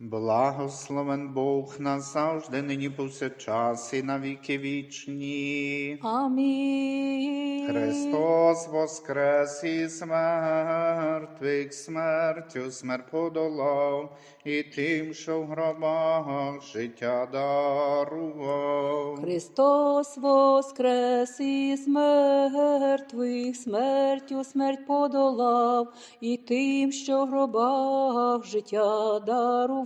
Благословен Бог назавжди, нині повсякчас і на віки вічні. Амінь. Христос воскрес із мертвих, смертю смерть подолав, і тим, що в гробах життя дарував. Христос воскрес із мертвих, смертю смерть подолав, і тим, що в гробах життя дарував.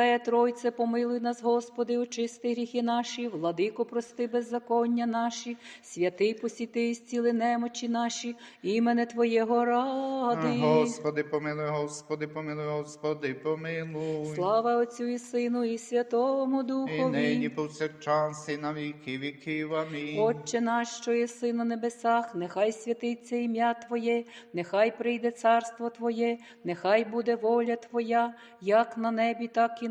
Пресвятая Тройце, помилуй нас, Господи, очисти гріхи наші, владико, прости беззаконня наші, святий посіти і зціли немочі наші, імене Твоєго ради. Господи, помилуй, Господи, помилуй, Господи, помилуй. Слава Отцю і Сину, і Святому І Духові. нині повсякчас і на віки віків. Амінь. Отче наш, що єси на небесах, нехай святиться ім'я Твоє, нехай прийде царство Твоє, нехай буде воля Твоя, як на небі, так і на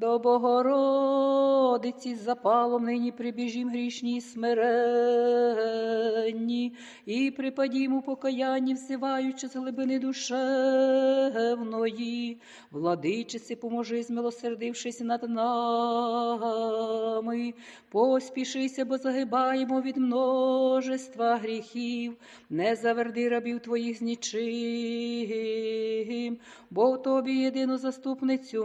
До Богородиці з запалом нині прибіжім грішні смиренні, і припадім у покаянні, взиваючи з глибини душевної. Владичиці, поможи, змилосердившись над нами, поспішися, бо загибаємо від множества гріхів, не заверди рабів твоїх з нічим, бо тобі єдину заступницю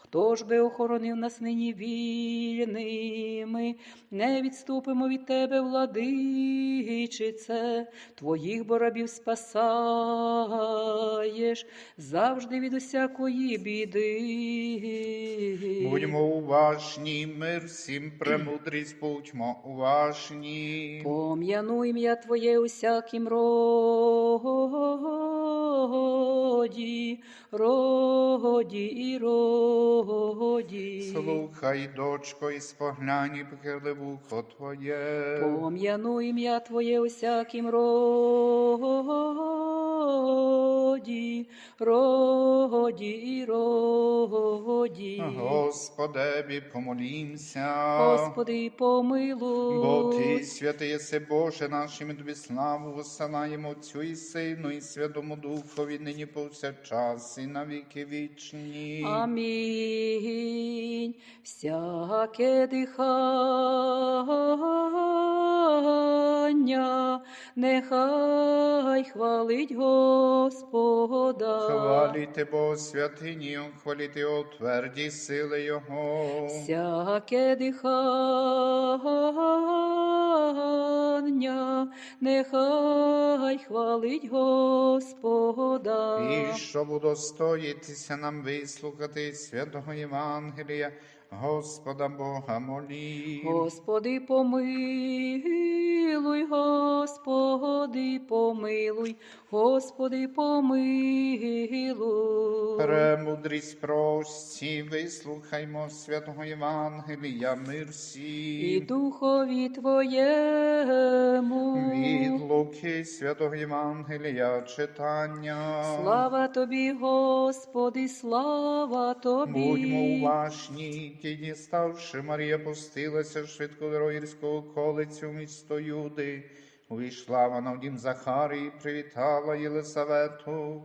хто ж би охоронив нас нині вільними, не відступимо від тебе, владичице, твоїх борабів спасаєш завжди від усякої біди. Будьмо уважні, мир всім, премудрість, будьмо уважні. Пом'яну ім'я Твоє усяким роді, роді і роді. Слухай, дочко, і спогляні, і вухо Твоє. Пом'яну ім'я Твоє усяким роді, роді і роді. Господеві, помолімся. Господи, помилуй. Бо Ти, святий єси Боже, нашим тобі славу висилаємо Отцю і Сину, і Святому Духові, нині повсякчас, і на віки вічні. Амінь. Всяке дихання, нехай хвалить Господа. Хваліте Бо святині, хваліте о тверді сили Його. Всяке дихання, нехай хвалить Господа. І щоб удостоїтися нам вислухати святого Євангелія, Господа Бога молі. Господи, помилуй, Господи, помилуй, Господи, помилуй. Премудрість прості, вислухаймо святого Євангелія, мир І духові Твоєму. Від Луки святого Євангелія читання. Слава Тобі, Господи, слава Тобі. Будьмо уважні, ті діставши, Марія пустилася швидко до гірського колицю в місто Юди. Увійшла вона в дім Захарії, привітала Єлисавету.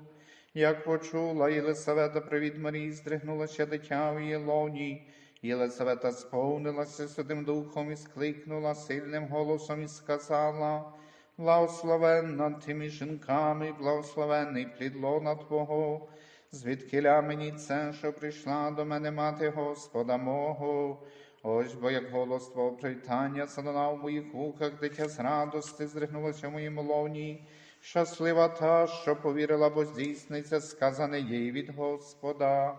Як почула Єлисавета привіт Марії, здригнулася дитя в її лоні. Єлисавета сповнилася Святим Духом і скликнула сильним голосом і сказала, Благословенна ти між жінками, благословенний плід лона Твого, звідкиля мені це, що прийшла до мене мати Господа мого. Ось бо як голос Твого привітання задонав в моїх вухах, дитя з радости здригнулося в моїм лоні. Щаслива та, що повірила, бо здійсниться сказане їй від Господа.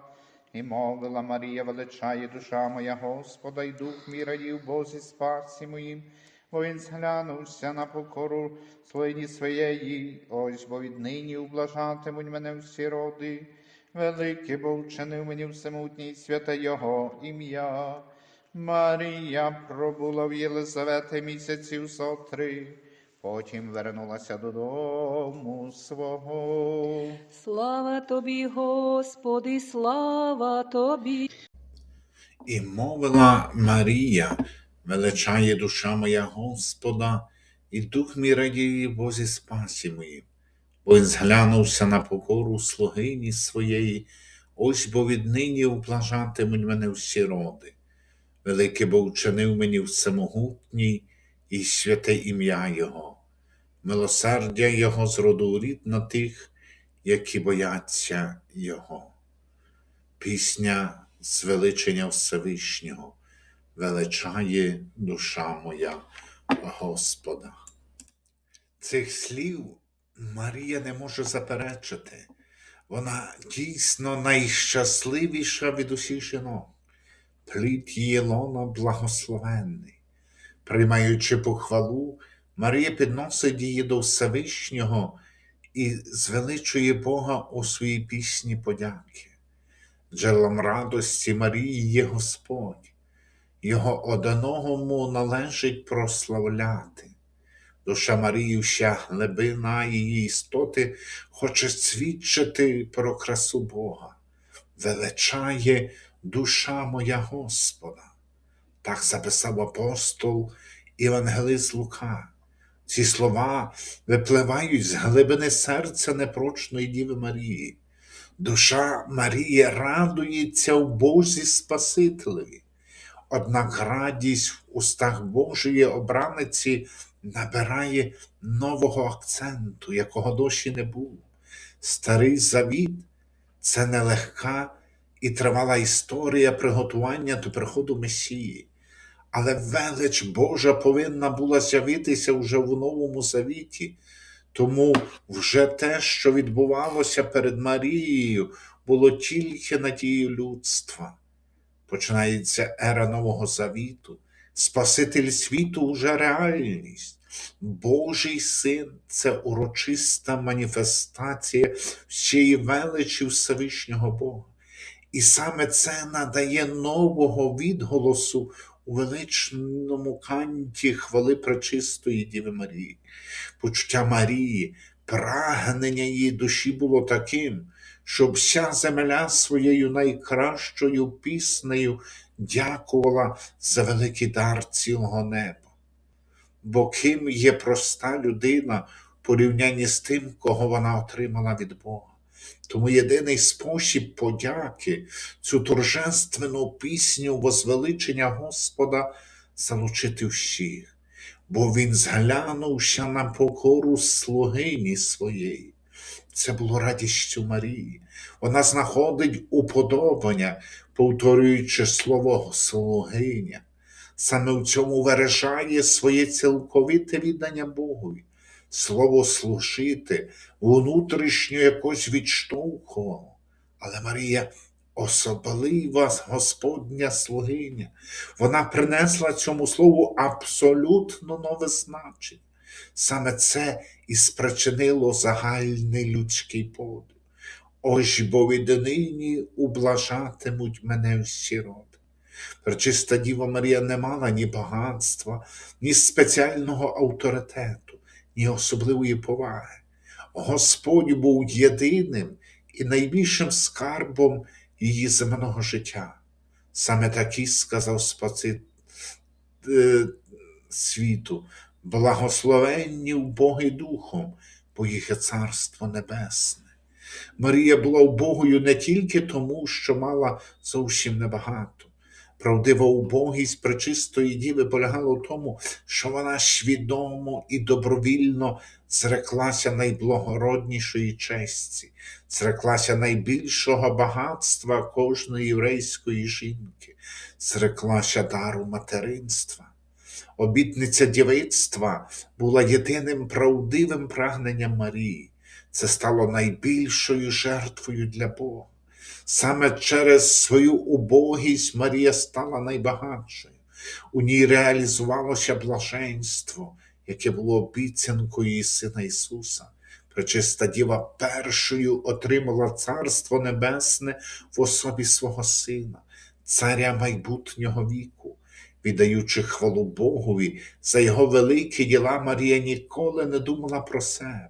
І мовила Марія, величає душа моя Господа, і дух мій радів Бозі спасі моїм, бо він зглянувся на покору слині своєї, ось бо віднині ублажатимуть мене всі роди. Великий бо вчинив мені всемутній святе Його ім'я. Марія пробула в Єлизавети місяців сотри, потім вернулася додому свого. Слава тобі, Господи, слава тобі. І мовила Марія, величає душа моя Господа, і дух мій радіє Бозі спасі моїм, бо він зглянувся на покору слугині своєї, ось бо віднині ублажатимуть мене всі роди. Велике бо вчинив мені всемогутній і святе ім'я Його, милосердя Його з роду рід на тих, які бояться Його. Пісня звеличення Всевишнього величає душа моя Господа. Цих слів Марія не може заперечити. Вона дійсно найщасливіша від усіх жінок. Плід її лона благословенний. Приймаючи похвалу, Марія підносить її до Всевишнього і звеличує Бога у своїй пісні подяки. Джерелом радості Марії є Господь, Його одиногому належить прославляти. Душа Марії, вся глибина її істоти хоче свідчити про красу Бога, величає душа моя Господа. Так записав апостол Євангелист Лука. Ці слова випливають з глибини серця непрочної Діви Марії. Душа Марії радується в Бозі Спасителеві. Однак радість в устах Божої обраниці набирає нового акценту, якого досі не було. Старий завіт це нелегка і тривала історія приготування до приходу Месії. Але велич Божа повинна була з'явитися вже в Новому Завіті. Тому вже те, що відбувалося перед Марією, було тільки надією людства. Починається ера Нового Завіту. Спаситель світу вже реальність. Божий син це урочиста маніфестація всієї величі Всевишнього Бога. І саме це надає нового відголосу у величному канті хвали пречистої Діви Марії. Почуття Марії, прагнення її душі було таким, щоб вся земля своєю найкращою піснею дякувала за великий дар цілого неба. Бо ким є проста людина в порівнянні з тим, кого вона отримала від Бога? Тому єдиний спосіб подяки, цю торжественну пісню возвеличення Господа залучити всіх, бо Він зглянувся на покору слугині своєї. Це було радістю Марії. Вона знаходить уподобання, повторюючи слово слугиня. Саме в цьому виражає своє цілковите віддання Богові. Слово служити внутрішньо якось відштовхувало. Але Марія особлива Господня слугиня. Вона принесла цьому слову абсолютно нове значення. Саме це і спричинило загальний людський подив. Ось бо віднині ублажатимуть мене всі роди. Пречиста Діва Марія не мала ні багатства, ні спеціального авторитету, ні особливої поваги. Господь був єдиним і найбільшим скарбом її земного життя. Саме так і сказав Спаситель е, світу. Благословенні убогі духом, бо їх царство небесне. Марія була убогою не тільки тому, що мала зовсім небагато. Правдива убогість пречистої діви полягала в тому, що вона свідомо і добровільно зреклася найблагороднішої честі, зреклася найбільшого багатства кожної єврейської жінки, зреклася дару материнства. Обітниця дівицтва була єдиним правдивим прагненням Марії. Це стало найбільшою жертвою для Бога. Саме через свою убогість Марія стала найбагатшою. У ній реалізувалося блаженство, яке було обіцянкою її Сина Ісуса. Пречиста Діва першою отримала Царство Небесне в особі свого Сина, Царя майбутнього віку. Віддаючи хвалу Богові за його великі діла, Марія ніколи не думала про себе.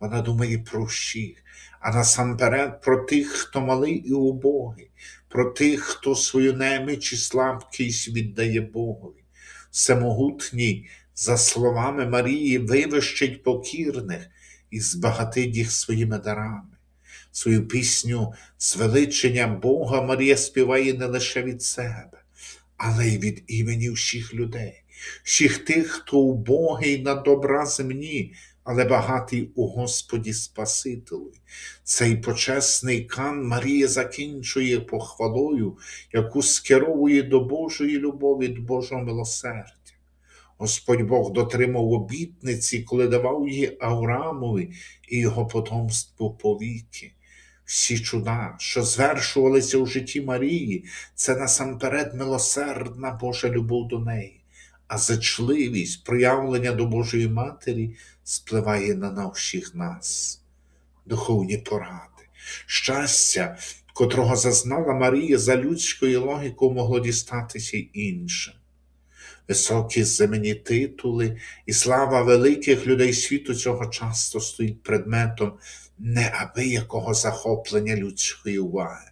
Вона думає про всіх, а насамперед про тих, хто малий і убогий, про тих, хто свою неміч і слабкість віддає Богові. Всемогутній, за словами Марії, вивищить покірних і збагатить їх своїми дарами. Свою пісню звеличення Бога Марія співає не лише від себе, але й від імені всіх людей, всіх тих, хто убогий на добра земні, але багатий у Господі Спасителю. Цей почесний кан Марія закінчує похвалою, яку скеровує до Божої любові, до Божого милосердя. Господь Бог дотримав обітниці, коли давав її Авраамові і його потомству повіки. Всі чуда, що звершувалися у житті Марії, це насамперед милосердна Божа любов до неї, а зачливість, проявлення до Божої Матері спливає на нас всіх нас. Духовні поради, щастя, котрого зазнала Марія за людською логікою, могло дістатися й іншим. Високі земні титули і слава великих людей світу цього часто стоїть предметом неабиякого захоплення людської уваги.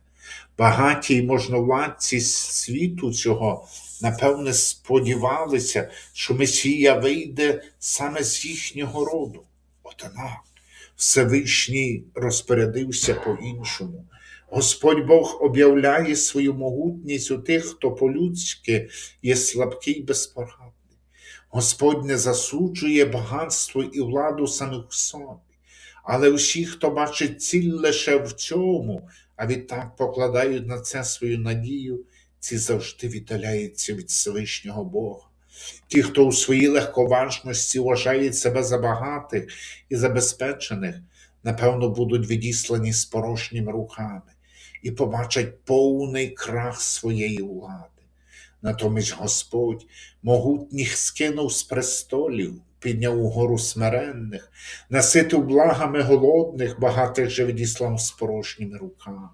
Багаті й можновладці світу цього, напевне, сподівалися, що Месія вийде саме з їхнього роду. Однак Всевишній розпорядився по-іншому. Господь Бог об'являє свою могутність у тих, хто по-людськи є слабкий й безпорадний. Господь не засуджує багатство і владу самих собі, але всі, хто бачить ціль лише в цьому, а відтак покладають на це свою надію, ці завжди віддаляються від Всевишнього Бога. Ті, хто у своїй легковажності вважають себе за багатих і забезпечених, напевно, будуть відіслані з порожніми руками і побачать повний крах своєї влади. Натомість Господь могутніх скинув з престолів, підняв угору смиренних, наситив благами голодних, багатих же відіслав з порожніми руками.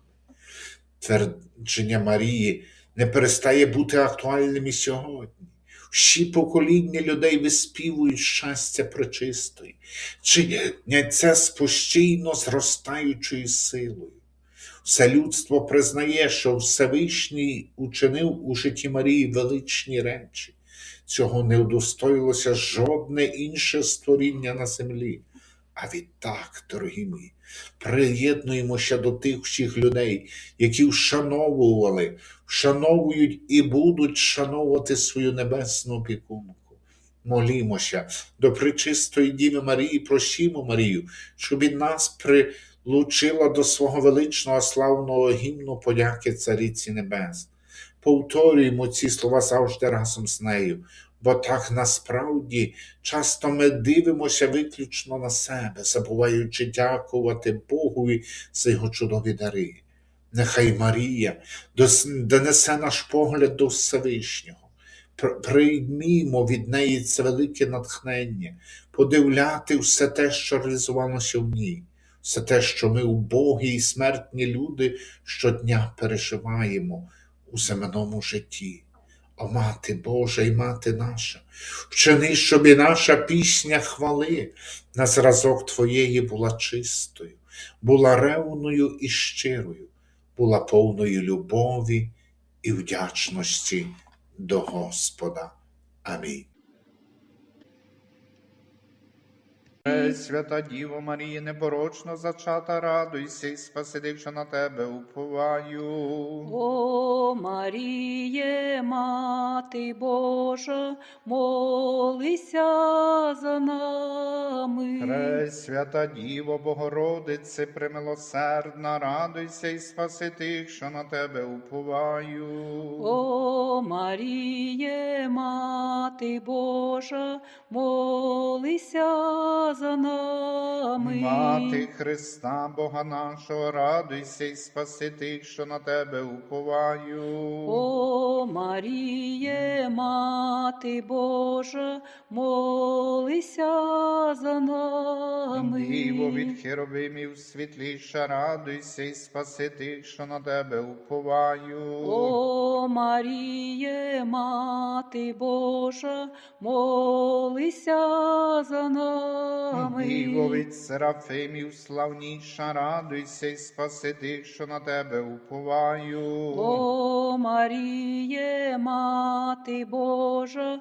Твердження Марії не перестає бути актуальним і сьогодні. Всі покоління людей виспівують щастя пречистої, чинять це з постійно зростаючою силою. Все людство признає, що Всевишній учинив у житті Марії величні речі. Цього не удостоїлося жодне інше створіння на землі. А відтак, дорогі мої, приєднуємося до тих всіх людей, які вшановували, вшановують і будуть вшановувати свою небесну опікунку. Молімося до причистої Діви Марії, просімо Марію, щоб і нас прилучила до свого величного славного гімну подяки Цариці Небес. Повторюємо ці слова завжди разом з нею, бо так насправді часто ми дивимося виключно на себе, забуваючи дякувати Богові за його чудові дари. Нехай Марія донесе наш погляд до Всевишнього. Приймімо від неї це велике натхнення, подивляти все те, що реалізувалося в ній, все те, що ми убогі і смертні люди щодня переживаємо у земному житті. О мати Божа і мати наша, вчини, щоб і наша пісня хвали на зразок Твоєї була чистою, була ревною і щирою, була повною любові і вдячності до Господа. Амінь. Свята Діво Марія, непорочно зачата, радуйся і спаси, що на тебе уповаю. О Маріє, Мати Божа, молися за нами. Пресвята Діво Богородице, премилосердна, радуйся і спаси тих, що на тебе уповаю. О Маріє, Мати Божа, молися за нами. Мати Христа, Бога нашого, радуйся і спаси тих, що на тебе уповаю. О Маріє, Мати Божа, молися за нами. Діво від херовимів світліша, радуйся і спаси тих, що на тебе уповаю. О Маріє, Мати Божа, молися за нами. Діво від серафимів славніша, радуйся і спаси тих, що на тебе уповаю. О Маріє, Мати Божа,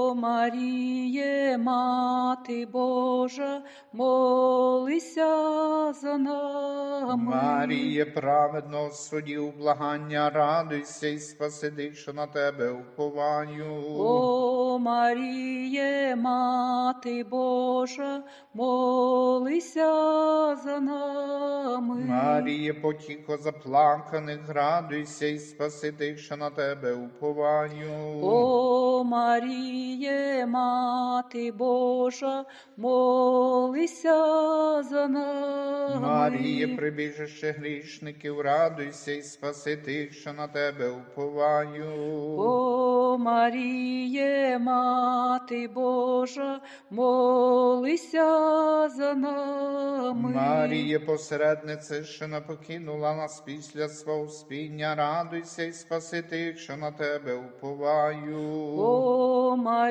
Маріє, Мати Божа, молися за нами. Маріє, праведного судів благання, радуйся і спаси що на тебе уповаю. О Маріє, Мати Божа, молися за нами. Маріє, потіхо заплаканих, радуйся і спаси що на тебе уповаю. О Маріє, Мати Божа, молися за нами. Маріє, прибіжище грішників, радуйся і спаси тих, що на тебе уповаю. О Маріє, Мати Божа, молися за нами. Маріє, посереднице, що не покинула нас після свого спіння, радуйся і спаси тих, що на тебе уповаю. О Маріє,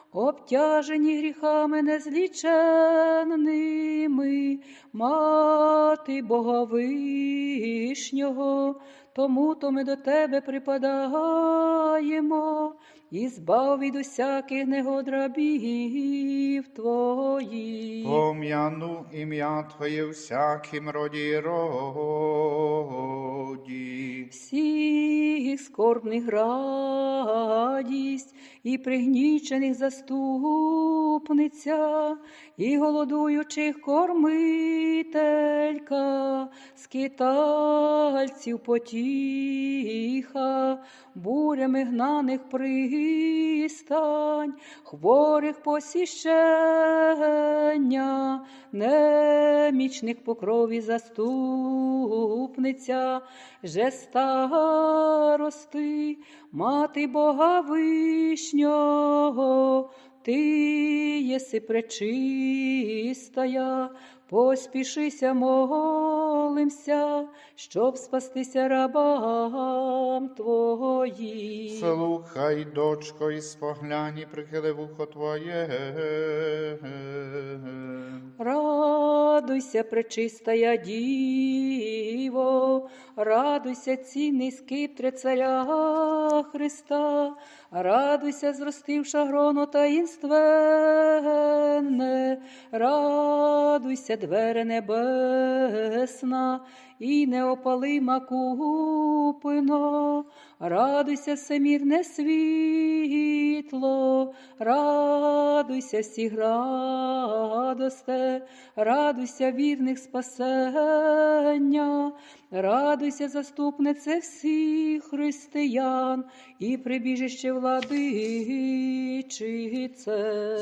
обтяжені гріхами незліченними, мати Бога Вишнього, тому то ми до тебе припадаємо, і збав від усяких негод рабів твоїх. Пом'яну ім'я Твоє всяким роді роді. всіх скорбних радість, і пригнічених заступниця, і голодуючих кормителька, скитальців потіха, бурями гнаних пристань, хворих посіщення, немічних покрові заступниця, же старости, мати Бога Вишнього, ти єси пречистая, поспішися, молимся, щоб спастися рабам твоїм. Слухай, дочко, і споглянь, і прихили вухо Твоє. Радуйся, пречистая діва, диво, радуйся, цінний скиптре царя Христа, радуйся, зростивша гроно таїнственне, радуйся, двери небесна, і неопалима купино, радуйся, всемірне світло, радуйся всіх радосте, радуйся вірних спасення, радуйся, заступнице всіх християн і прибіжище владичице.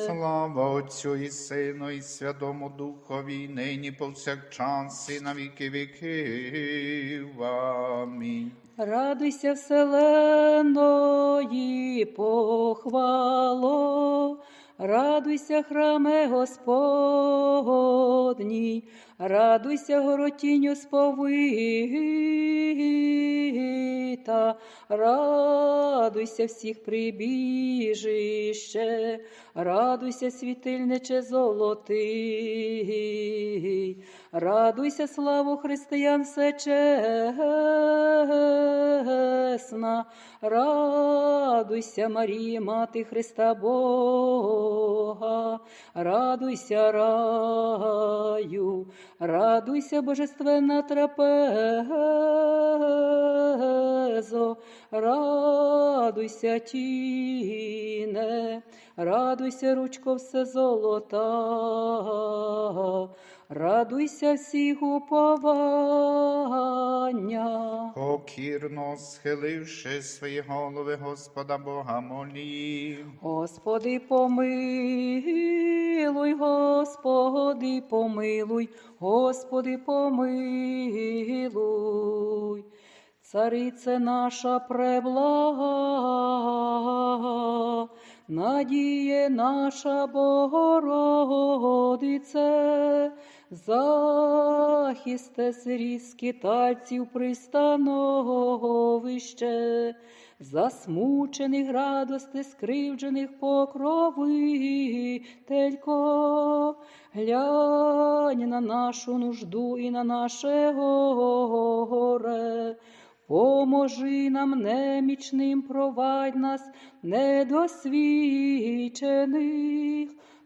Слава Отцю і Сину, і Святому Духові, нині повсякчас, і на віки віків. Амінь. Радуйся, вселеної похвало, радуйся, храме Господній, радуйся, горотінню сповита, радуйся всіх прибіжище, радуйся, світильниче золотий, радуйся, славу християн всечесна, радуйся, Марія, мати Христа Бога, радуйся, раю, радуйся, божественна трапезо, радуйся, тіне, радуйся, ручко все золота, радуйся всіх уповання. Покірно схиливши свої голови, Господа Бога молім. Господи, помилуй, Господи, помилуй, Господи, помилуй. Царице наша преблага, надіє наша Богородице, захисте сирі скитальців пристановище, засмучених радости, скривджених покровителько, глянь на нашу нужду і на наше горе. Поможи нам немічним, провадь нас недосвідчених.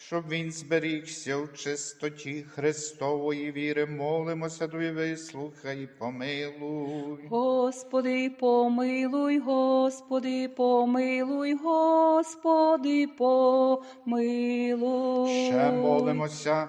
щоб він зберігся в чистоті Христової віри. Молимося, Тобі, вислухай, помилуй. Господи, помилуй, Господи, помилуй, Господи, помилуй. Ще молимося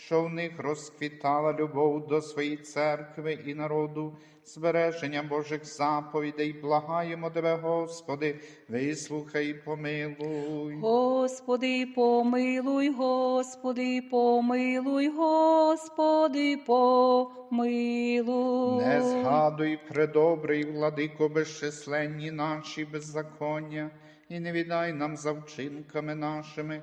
що в них розквітала любов до своєї церкви і народу, збереження Божих заповідей. Благаємо Тебе, Господи, вислухай, і помилуй. Господи, помилуй, Господи, помилуй, Господи, помилуй. Не згадуй, предобрий, владико, безчисленні наші беззаконня, і не віддай нам за вчинками нашими,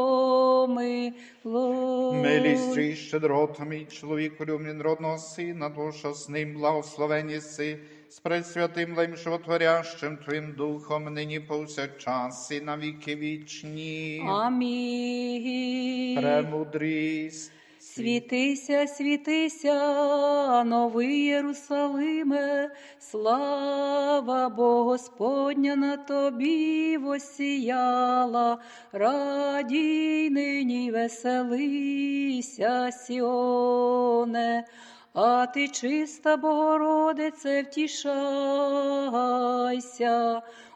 Милістю і щедротами, і чоловіку любнін родного сина, душа з ним благословені си, з пресвятим лим животворящим Твоїм духом, нині повсякчас і на віки вічні. Амінь. Премудрість. Світися, світися, новий Єрусалиме, слава Бо на тобі восіяла, радій нині веселися, Сіоне, а ти чиста Богородице, втішайся,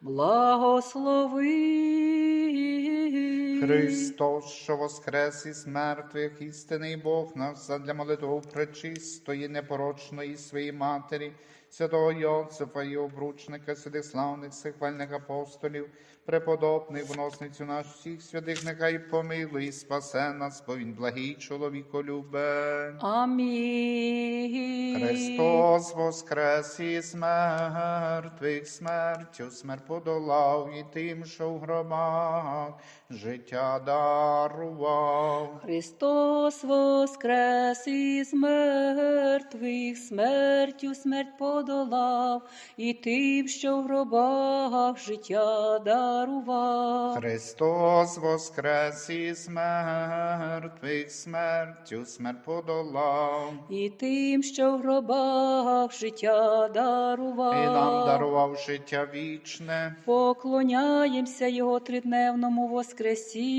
благослови. Христос, що воскрес із мертвих, істинний Бог наш, задля молитву пречистої, непорочної своєї матері, святого Йосифа і обручника, святих славних сихвальних апостолів, преподобних, вносницю наш всіх святих, нехай помилуй і спасе нас, бо він благий чоловіко любе. Амінь. Христос воскрес із мертвих, смертю смерть подолав і тим, що в гробах життя дарував. Христос воскрес із мертвих, смертю смерть подолав, і тим, що в гробах життя дарував. Христос воскрес із мертвих, смертю смерть подолав. І тим, що в гробах життя дарував. І нам дарував життя вічне. Поклоняємося Його тридневному воскресінню.